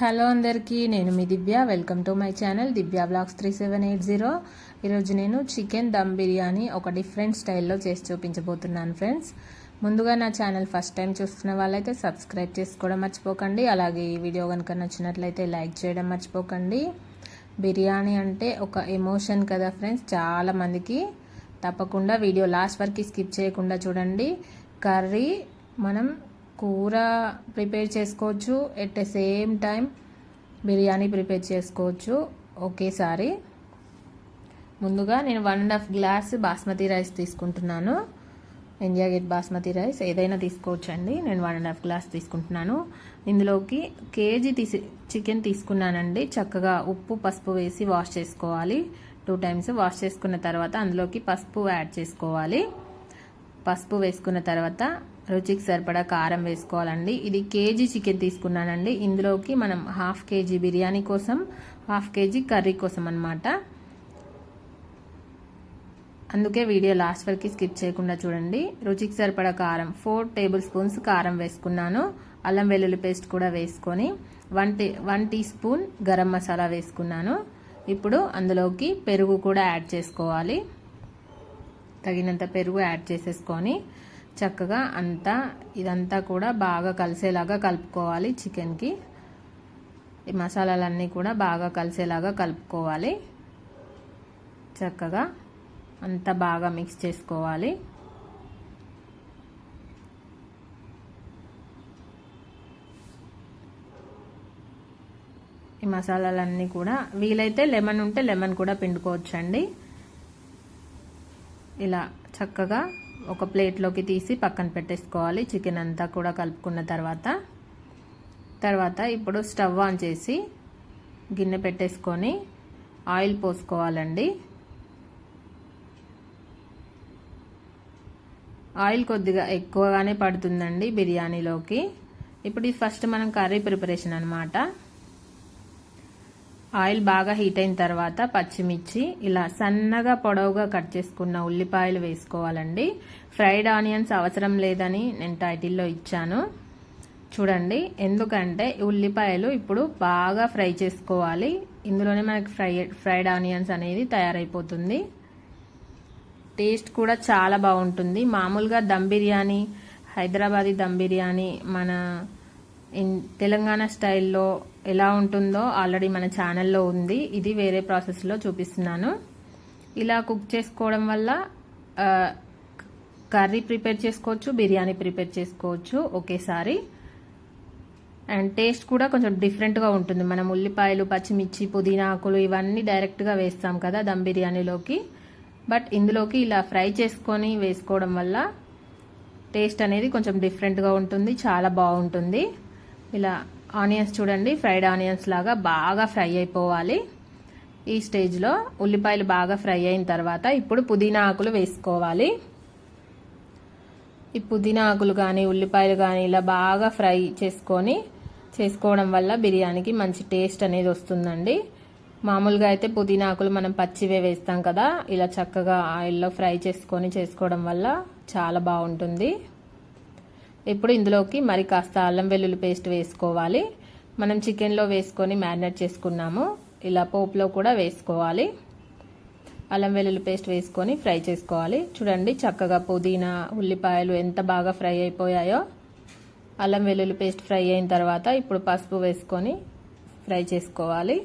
Hello అందరికీ నేను మీ Divya. Welcome to my channel Divya blogs three seven eight zero. ఈరోజు నేను చికెన్ దమ్ బిర్యానీ ఒక డిఫరెంట్ స్టైల్లో చేసి చూపించబోతున్నాను ఫ్రెండ్స్. ముందుగా నా ఛానల్ ఫస్ట్ టైం చూస్తున్న వాళ్ళైతే సబ్స్క్రైబ్ చేసుకోవడం మర్చిపోకండి. అలాగే ఈ వీడియో కనుక నచ్చినట్లయితే లైక్ చేయడం మర్చిపోకండి. బిర్యానీ అంటే ఒక ఎమోషన్ కదా ఫ్రెండ్స్. చాలా మందికి తప్పకుండా వీడియో లాస్ట్ వరకు స్కిప్ చేయకుండా చూడండి. కర్రీ మనం కూర ప్రిపేర్ చేసుకోవచ్చు. At the same time biryani prepare చేసుకోవచ్చు. ఒకేసారి ముందుగా నేను one and half glass basmati rice తీసుకుంటున్నాను. ఇండియా గేట్ బాస్మతి రైస్ ఏదైనా తీసుకోవచ్చు అండి నేను వన్ అండ్ హాఫ్ గ్లాస్ తీసుకుంటున్నాను. ఇందులోకి కేజీ తీసి చికెన్ తీసుకున్నానండి. చక్కగా ఉప్పు పసుపు వేసి వాష్ చేసుకోవాలి. టూ టైమ్స్ వాష్ చేసుకున్న తర్వాత అందులోకి పసుపు యాడ్ చేసుకోవాలి. పసుపు వేసుకున్న తర్వాత రుచికి సరిపడా కారం వేసుకోవాలండి. ఇది కేజీ చికెన్ తీసుకున్నానండి. ఇందులోకి మనం హాఫ్ కేజీ బిర్యానీ కోసం హాఫ్ కేజీ కర్రీ కోసం అనమాట అందుకే వీడియో లాస్ట్ వరకు స్కిప్ చేయకుండా చూడండి. రుచికి సరిపడా కారం ఫోర్ టేబుల్ స్పూన్స్ కారం వేసుకున్నాను. అల్లం వెల్లుల్లి పేస్ట్ కూడా వేసుకొని one tea one teaspoon garam masala వేసుకున్నాను. ఇప్పుడు అందులోకి పెరుగు కూడా యాడ్ చేసుకోవాలి. తగినంత పెరుగు యాడ్ చేసేసుకొని చక్కగా అంతా ఇదంతా కూడా బాగా కలిసేలాగా కలుపుకోవాలి చికెన్కి. ఈ మసాలాలన్నీ కూడా బాగా కలిసేలాగా కలుపుకోవాలి. చక్కగా అంతా బాగా మిక్స్ చేసుకోవాలి. ఈ మసాలాలన్నీ కూడా వీలైతే లెమన్ ఉంటే లెమన్ కూడా పిండుకోవచ్చండి. ఇలా చక్కగా ఒక ప్లేట్లోకి తీసి పక్కన పెట్టేసుకోవాలి. చికెన్ అంతా కూడా కలుపుకున్న తర్వాత. తర్వాత ఇప్పుడు స్టవ్ ఆన్ చేసి గిన్నె పెట్టేసుకొని ఆయిల్ పోసుకోవాలండి. ఆయిల్ కొద్దిగా ఎక్కువగానే పడుతుందండి బిర్యానీలోకి. ఇప్పుడు ఫస్ట్ మనం కర్రీ ప్రిపరేషన్ అనమాట ఆయిల్ బాగా హీట్ అయిన తర్వాత పచ్చిమిర్చి ఇలా సన్నగా పొడవుగా కట్ చేసుకున్న ఉల్లిపాయలు వేసుకోవాలండి. ఫ్రైడ్ ఆనియన్స్ అవసరం లేదని నేను టైటిల్లో ఇచ్చాను. చూడండి ఎందుకంటే ఉల్లిపాయలు ఇప్పుడు బాగా ఫ్రై చేసుకోవాలి. ఇందులోనే మనకి ఫ్రై ఫ్రైడ్ ఆనియన్స్ అనేది తయారైపోతుంది. టేస్ట్ కూడా చాలా బాగుంటుంది. మామూలుగా దమ్ బిర్యానీ హైదరాబాదీ దమ్ బిర్యానీ మన తెలంగాణ స్టైల్లో ఎలా ఉంటుందో ఆల్రెడీ మన ఛానల్లో ఉంది. ఇది వేరే ప్రాసెస్లో చూపిస్తున్నాను. ఇలా కుక్ చేసుకోవడం వల్ల కర్రీ ప్రిపేర్ చేసుకోవచ్చు బిర్యానీ ప్రిపేర్ చేసుకోవచ్చు ఒకేసారి. అండ్ టేస్ట్ కూడా కొంచెం డిఫరెంట్గా ఉంటుంది. మనం ఉల్లిపాయలు పచ్చిమిర్చి పుదీనా ఆకులు ఇవన్నీ డైరెక్ట్గా వేస్తాం కదా దమ్ బిర్యానీలోకి. బట్ ఇందులోకి ఇలా ఫ్రై చేసుకొని వేసుకోవడం వల్ల టేస్ట్ అనేది కొంచెం డిఫరెంట్గా ఉంటుంది చాలా బాగుంటుంది. ఇలా ఆనియన్స్ చూడండి ఫ్రైడ్ ఆనియన్స్ లాగా బాగా ఫ్రై అయిపోవాలి. ఈ స్టేజ్లో ఉల్లిపాయలు బాగా ఫ్రై అయిన తర్వాత ఇప్పుడు పుదీనా ఆకులు వేసుకోవాలి. ఈ పుదీనా ఆకులు కానీ ఉల్లిపాయలు కానీ ఇలా బాగా ఫ్రై చేసుకొని చేసుకోవడం వల్ల బిర్యానీకి మంచి టేస్ట్ అనేది వస్తుందండి. మామూలుగా అయితే పుదీనా ఆకులు మనం పచ్చివే వేస్తాం కదా ఇలా చక్కగా ఆయిల్లో ఫ్రై చేసుకొని చేసుకోవడం వల్ల చాలా బాగుంటుంది. ఇప్పుడు ఇందులోకి మరి కాస్త అల్లం వెల్లుల్లి పేస్ట్ వేసుకోవాలి. మనం చికెన్లో వేసుకొని మ్యారినేట్ చేసుకున్నాము. ఇలా పోపులో కూడా వేసుకోవాలి. అల్లం వెల్లుల్లి పేస్ట్ వేసుకొని ఫ్రై చేసుకోవాలి. చూడండి చక్కగా పుదీనా ఉల్లిపాయలు ఎంత బాగా ఫ్రై అయిపోయాయో. అల్లం వెల్లుల్లి పేస్ట్ ఫ్రై అయిన తర్వాత ఇప్పుడు పసుపు వేసుకొని ఫ్రై చేసుకోవాలి.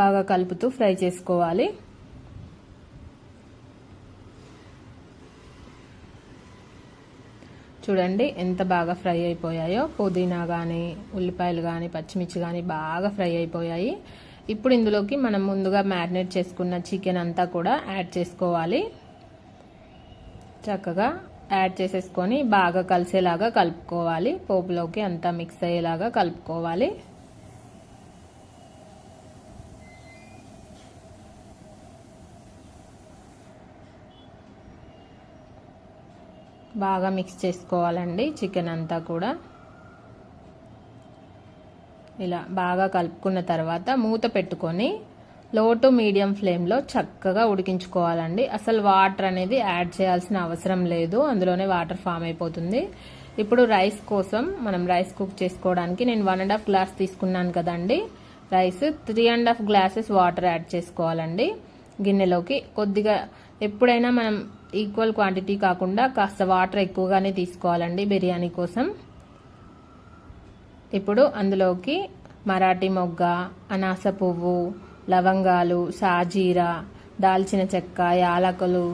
బాగా కలుపుతూ ఫ్రై చేసుకోవాలి. చూడండి ఎంత బాగా ఫ్రై అయిపోయాయో. పుదీనా కానీ ఉల్లిపాయలు కానీ పచ్చిమిర్చి కానీ బాగా ఫ్రై అయిపోయాయి. ఇప్పుడు ఇందులోకి మనం ముందుగా మ్యారినేట్ చేసుకున్న చికెన్ అంతా కూడా యాడ్ చేసుకోవాలి. చక్కగా యాడ్ చేసేసుకొని బాగా కలిసేలాగా కలుపుకోవాలి. పోపులోకి అంతా మిక్స్ అయ్యేలాగా కలుపుకోవాలి. బాగా మిక్స్ చేసుకోవాలండి చికెన్ అంతా కూడా. ఇలా బాగా కలుపుకున్న తర్వాత మూత పెట్టుకొని లో టు మీడియం ఫ్లేమ్లో చక్కగా ఉడికించుకోవాలండి. అసలు వాటర్ అనేది యాడ్ చేయాల్సిన అవసరం లేదు అందులోనే వాటర్ ఫామ్ అయిపోతుంది. ఇప్పుడు రైస్ కోసం మనం రైస్ కుక్ చేసుకోవడానికి నేను వన్ అండ్ హాఫ్ గ్లాస్ తీసుకున్నాను కదండి. Rice three and half glasses water add చేసుకోవాలండి. గిన్నెలోకి కొద్దిగా ఎప్పుడైనా మనం ఈక్వల్ క్వాంటిటీ కాకుండా కాస్త వాటర్ ఎక్కువగానే తీసుకోవాలండి బిర్యానీ కోసం. ఇప్పుడు అందులోకి మరాఠీ మొగ్గ అనాస పువ్వు లవంగాలు సాజీరా దాల్చిన చెక్క యాలకులు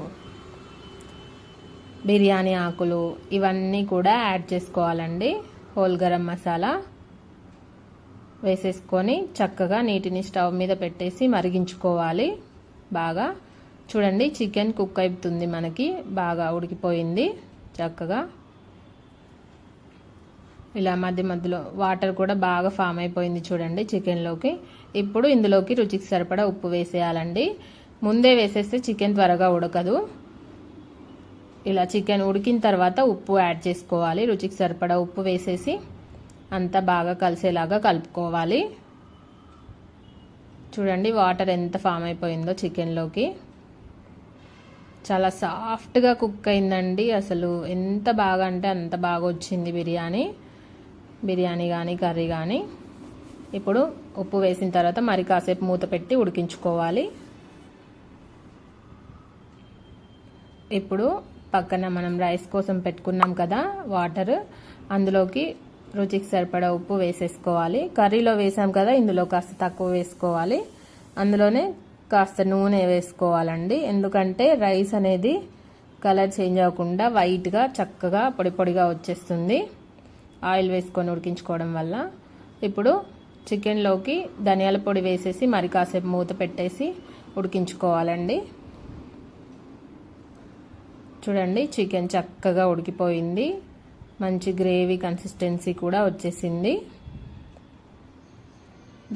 బిర్యానీ ఆకులు ఇవన్నీ కూడా యాడ్ చేసుకోవాలండి. హోల్ గరం మసాలా వేసేసుకొని చక్కగా నీటిని స్టవ్ మీద పెట్టేసి మరిగించుకోవాలి బాగా. చూడండి చికెన్ కుక్ అవుతుంది మనకి. బాగా ఉడికిపోయింది చక్కగా. ఇలా మధ్య మధ్యలో వాటర్ కూడా బాగా ఫామ్ అయిపోయింది చూడండి చికెన్లోకి. ఇప్పుడు ఇందులోకి రుచికి సరిపడా ఉప్పు వేసేయాలండి. ముందే వేసేస్తే చికెన్ త్వరగా ఉడకదు. ఇలా చికెన్ ఉడికిన తర్వాత ఉప్పు యాడ్ చేసుకోవాలి. రుచికి సరిపడా ఉప్పు వేసేసి అంతా బాగా కలిసేలాగా కలుపుకోవాలి. చూడండి వాటర్ ఎంత ఫామ్ అయిపోయిందో చికెన్లోకి. చాలా సాఫ్ట్గా కుక్ అయిందండి. అసలు ఎంత బాగా అంటే అంత బాగా వచ్చింది బిర్యానీ. బిర్యానీ కానీ కర్రీ కానీ ఇప్పుడు ఉప్పు వేసిన తర్వాత మరి కాసేపు మూత పెట్టి ఉడికించుకోవాలి. ఇప్పుడు పక్కన మనం రైస్ కోసం పెట్టుకున్నాం కదా వాటర్. అందులోకి రుచికి సరిపడా ఉప్పు వేసేసుకోవాలి. కర్రీలో వేసాం కదా ఇందులో కాస్త తక్కువ వేసుకోవాలి. అందులోనే కాస్త నూనె వేసుకోవాలండి. ఎందుకంటే రైస్ అనేది కలర్ చేంజ్ అవ్వకుండా వైట్గా చక్కగా పొడి పొడిగా వచ్చేస్తుంది. ఆయిల్ వేసుకొని ఉడికించుకోవడం వల్ల. ఇప్పుడు చికెన్లోకి ధనియాల పొడి వేసేసి మరి కాసేపు మూత పెట్టేసి ఉడికించుకోవాలండి. చూడండి చికెన్ చక్కగా ఉడికిపోయింది. మంచి గ్రేవీ కన్సిస్టెన్సీ కూడా వచ్చేసింది.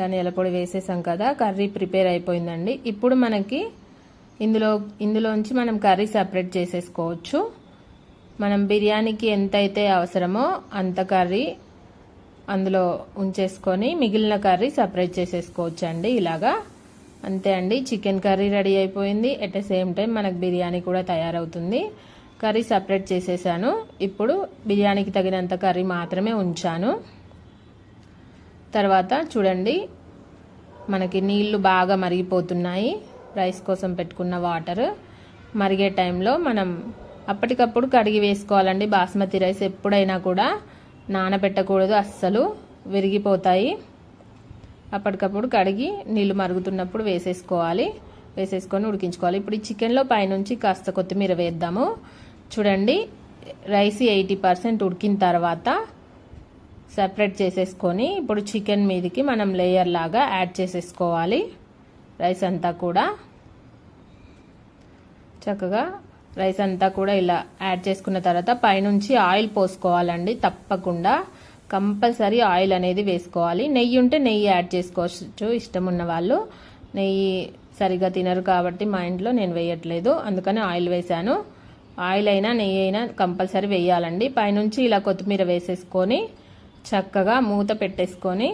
ధనియాల పొడి వేసేసాం కదా కర్రీ ప్రిపేర్ అయిపోయిందండి. ఇప్పుడు మనకి ఇందులో ఇందులోంచి మనం కర్రీ సపరేట్ చేసేసుకోవచ్చు. మనం బిర్యానీకి ఎంతైతే అవసరమో అంత కర్రీ అందులో ఉంచేసుకొని మిగిలిన కర్రీ సపరేట్ చేసేసుకోవచ్చు అండి ఇలాగా. అంతే అండి చికెన్ కర్రీ రెడీ అయిపోయింది. ఎట్ ద సేమ్ టైం మనకు బిర్యానీ కూడా తయారవుతుంది. కర్రీ సపరేట్ చేసేసాను. ఇప్పుడు బిర్యానీకి తగినంత కర్రీ మాత్రమే ఉంచాను. తర్వాత చూడండి మనకి నీళ్ళు బాగా మరిగిపోతున్నాయి. రైస్ కోసం పెట్టుకున్న వాటర్ మరిగే టైంలో మనం అప్పటికప్పుడు కడిగి వేసుకోవాలండి. బాస్మతి రైస్ ఎప్పుడైనా కూడా నానబెట్టకూడదు అస్సలు విరిగిపోతాయి. అప్పటికప్పుడు కడిగి నీళ్ళు మరుగుతున్నప్పుడు వేసేసుకోవాలి. వేసేసుకొని ఉడికించుకోవాలి. ఇప్పుడు ఈ చికెన్లో పైనుంచి కాస్త కొత్తిమీర వేద్దాము. చూడండి రైస్ ఎయిటీ పర్సెంట్ ఉడికిన తర్వాత సపరేట్ చేసేసుకొని ఇప్పుడు చికెన్ మీదకి మనం లేయర్ లాగా యాడ్ చేసేసుకోవాలి. రైస్ అంతా కూడా. చక్కగా రైస్ అంతా కూడా ఇలా యాడ్ చేసుకున్న తర్వాత పైనుంచి ఆయిల్ పోసుకోవాలండి. తప్పకుండా కంపల్సరీ ఆయిల్ అనేది వేసుకోవాలి. నెయ్యి ఉంటే నెయ్యి యాడ్ చేసుకోవచ్చు ఇష్టం ఉన్న వాళ్ళు. నెయ్యి సరిగా తినరు కాబట్టి మా ఇంట్లో నేను వేయట్లేదు. అందుకని ఆయిల్ వేసాను ఆయిల్ అయినా నెయ్యి అయినా కంపల్సరీ వేయాలండి. పైనుంచి ఇలా కొత్తిమీర వేసేసుకొని చక్కగా మూత పెట్టేసుకొని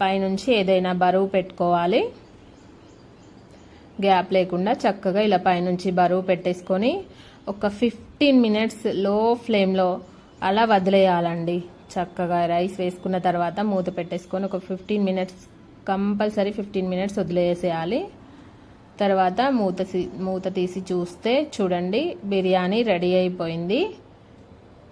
పైనుంచి ఏదైనా బరువు పెట్టుకోవాలి. గ్యాప్ లేకుండా చక్కగా ఇలా పైనుంచి బరువు పెట్టేసుకొని ఒక ఫిఫ్టీన్ మినిట్స్లో ఫ్లేమ్లో అలా వదిలేయాలండి. చక్కగా రైస్ వేసుకున్న తర్వాత మూత పెట్టేసుకొని ఒక fifteen minutes compulsory fifteen minutes వదిలేసేయాలి. తర్వాత మూత మూత తీసి చూస్తే చూడండి బిర్యానీ రెడీ అయిపోయింది.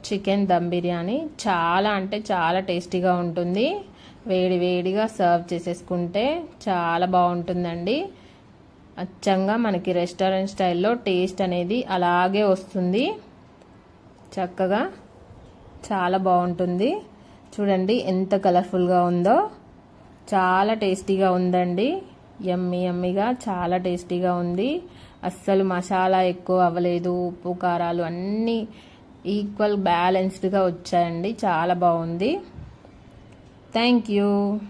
చికెన్ దమ్ బిర్యానీ చాలా అంటే చాలా టేస్టీగా ఉంటుంది. వేడి వేడిగా సర్వ్ చేసేసుకుంటే చాలా బాగుంటుందండి. అచ్చంగా మనకి రెస్టారెంట్ స్టైల్లో టేస్ట్ అనేది అలాగే వస్తుంది. చక్కగా చాలా బాగుంటుంది. చూడండి ఎంత కలర్ఫుల్గా ఉందో. చాలా టేస్టీగా ఉందండి. ఎమ్మి ఎమ్మిగా చాలా టేస్టీగా ఉంది. అస్సలు మసాలా ఎక్కువ అవ్వలేదు ఉప్పు కారాలు అన్నీ ఈక్వల్ బ్యాలెన్స్డ్గా వచ్చాయండి. చాలా బాగుంది. Thank you.